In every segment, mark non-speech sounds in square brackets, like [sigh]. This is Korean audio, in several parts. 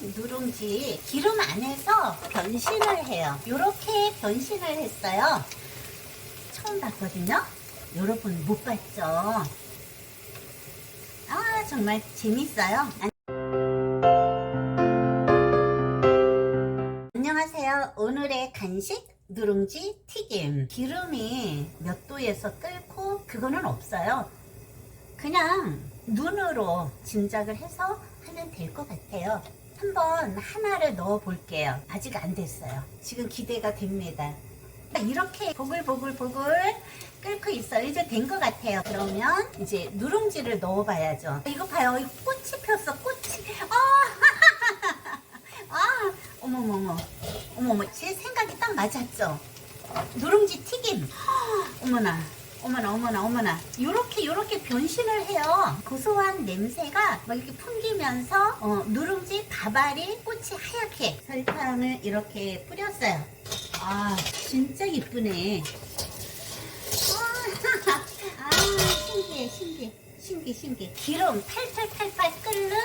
누룽지 기름 안에서 변신을 해요. 이렇게 변신을 했어요. 처음 봤거든요. 여러분 못 봤죠? 아 정말 재밌어요. 안- 안녕하세요. 오늘의 간식 누룽지 튀김. 기름이 몇 도에서 끓고 그거는 없어요. 그냥 눈으로 짐작을 해서 하면 될 것 같아요. 한번 하나를 넣어 볼게요. 아직 안 됐어요. 지금 기대가 됩니다. 이렇게 보글보글보글 끓고 있어요. 이제 된 것 같아요. 그러면 이제 누룽지를 넣어 봐야죠. 이거 봐요. 이거 꽃이 폈어. 꽃이. 아, [laughs] 아, 어머머머. 어머머. 제 생각이 딱 맞았죠. 누룽지 튀김. 어머나. 어머나 어머나 어머나. 요렇게 요렇게 변신을 해요. 고소한 냄새가 막 이렇게 풍기면서 어, 누룽지 다발이 꽃이 하얗게 설탕을 이렇게 뿌렸어요. 아 진짜 이쁘네. 아, [laughs] 아 신기해 신기해. 신기 신기 기름 팔팔팔팔 끓는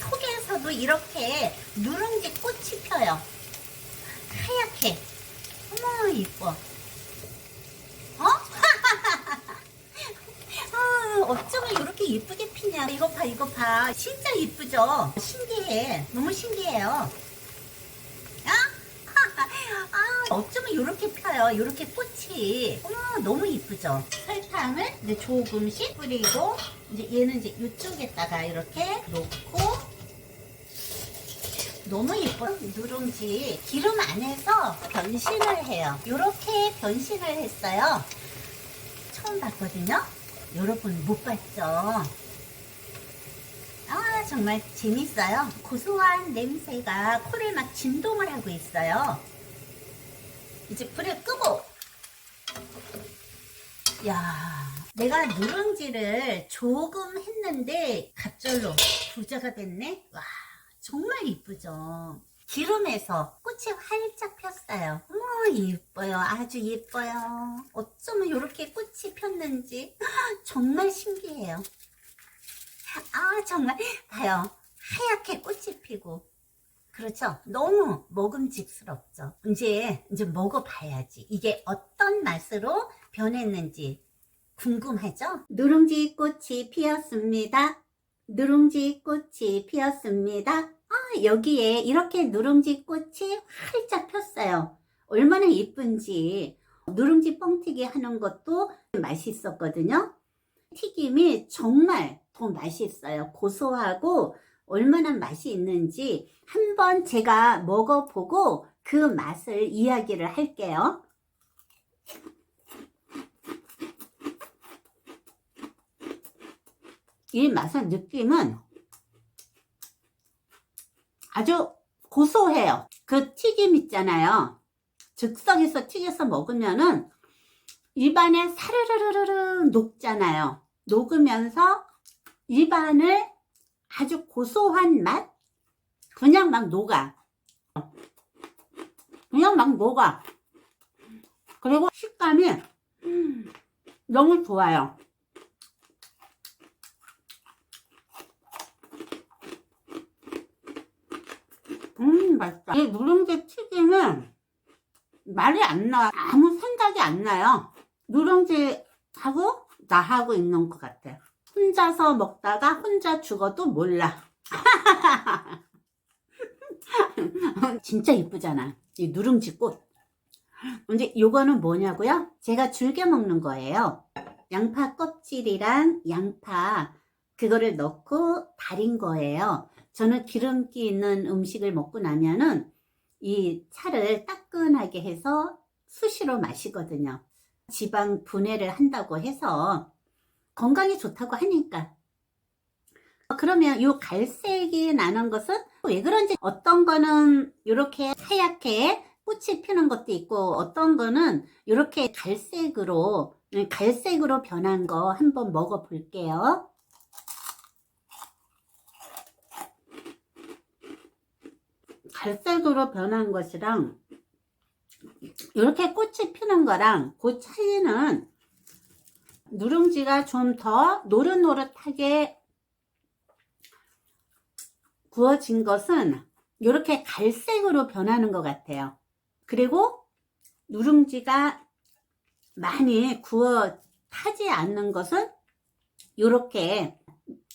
속에서도 이렇게 누룽지 꽃이 펴요. 하얗게. 어머 이뻐 어? 아, 어쩌면 이렇게 예쁘게 피냐. 이거 봐, 이거 봐. 진짜 예쁘죠? 신기해. 너무 신기해요. 아? [laughs] 아, 어쩌면 이렇게 펴요. 이렇게 꽃이. 어머, 너무 이쁘죠? 설탕을 이제 조금씩 뿌리고, 이제 얘는 이제 이쪽에다가 이렇게 놓고, 너무 예뻐. 누룽지 기름 안에서 변신을 해요. 이렇게 변신을 했어요. 처음 봤거든요. 여러분 못 봤죠? 아 정말 재밌어요. 고소한 냄새가 코를 막 진동을 하고 있어요. 이제 불을 끄고 야 내가 누룽지를 조금 했는데 갑절로 부자가 됐네. 와 정말 이쁘죠. 기름에서 꽃이 활짝 폈어요. 어머 예뻐요. 아주 예뻐요. 어쩌면 이렇게 꽃이 폈는지 정말 신기해요. 아 정말 봐요. 하얗게 꽃이 피고 그렇죠. 너무 먹음직스럽죠. 이제 이제 먹어봐야지. 이게 어떤 맛으로 변했는지 궁금하죠? 누룽지 꽃이 피었습니다. 누룽지 꽃이 피었습니다. 아, 여기에 이렇게 누룽지 꽃이 활짝 폈어요. 얼마나 이쁜지. 누룽지 뻥튀기 하는 것도 맛있었거든요. 튀김이 정말 더 맛있어요. 고소하고 얼마나 맛이 있는지 한번 제가 먹어보고 그 맛을 이야기를 할게요. 이 맛의 느낌은 아주 고소해요. 그 튀김 있잖아요. 즉석에서 튀겨서 먹으면은 입안에 사르르르르 녹잖아요. 녹으면서 입안을 아주 고소한 맛? 그냥 막 녹아. 그냥 막 녹아. 그리고 식감이 음, 너무 좋아요. 음, 맛있다. 이 누룽지 튀김은 말이 안 나. 아무 생각이 안 나요. 누룽지하고 나하고 있는 것 같아. 혼자서 먹다가 혼자 죽어도 몰라. [laughs] 진짜 이쁘잖아. 이 누룽지 꽃. 근데 요거는 뭐냐고요? 제가 즐겨 먹는 거예요. 양파 껍질이랑 양파 그거를 넣고 달인 거예요. 저는 기름기 있는 음식을 먹고 나면은 이 차를 따끈하게 해서 수시로 마시거든요. 지방 분해를 한다고 해서 건강에 좋다고 하니까. 그러면 이 갈색이 나는 것은 왜 그런지 어떤 거는 이렇게 하얗게 꽃이 피는 것도 있고 어떤 거는 이렇게 갈색으로 갈색으로 변한 거 한번 먹어 볼게요. 갈색으로 변한 것이랑 이렇게 꽃이 피는 거랑 그 차이는 누룽지가 좀 더 노릇노릇하게 구워진 것은 이렇게 갈색으로 변하는 것 같아요. 그리고 누룽지가 많이 구워 타지 않는 것은 이렇게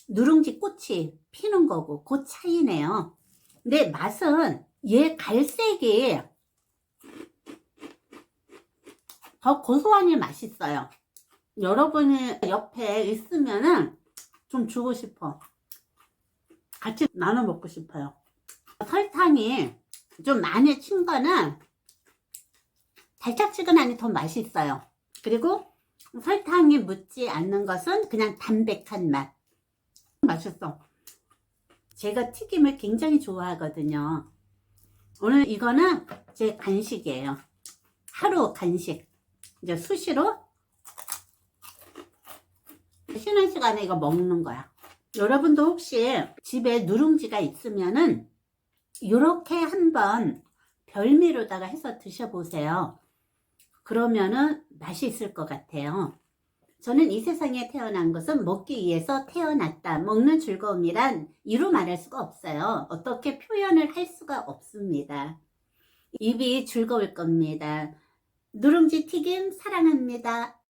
누룽지 꽃이 피는 거고 그 차이네요. 근데 맛은 얘 갈색이 더 고소하니 맛있어요. 여러분이 옆에 있으면은 좀 주고 싶어. 같이 나눠 먹고 싶어요. 설탕이 좀 많이 친 거는 달짝지근하니 더 맛있어요. 그리고 설탕이 묻지 않는 것은 그냥 담백한 맛. 맛있어. 제가 튀김을 굉장히 좋아하거든요. 오늘 이거는 제 간식이에요. 하루 간식. 이제 수시로 쉬는 시간에 이거 먹는 거야. 여러분도 혹시 집에 누룽지가 있으면은 이렇게 한번 별미로다가 해서 드셔보세요. 그러면은 맛이 있을 것 같아요. 저는 이 세상에 태어난 것은 먹기 위해서 태어났다. 먹는 즐거움이란 이루 말할 수가 없어요. 어떻게 표현을 할 수가 없습니다. 입이 즐거울 겁니다. 누룽지 튀김 사랑합니다.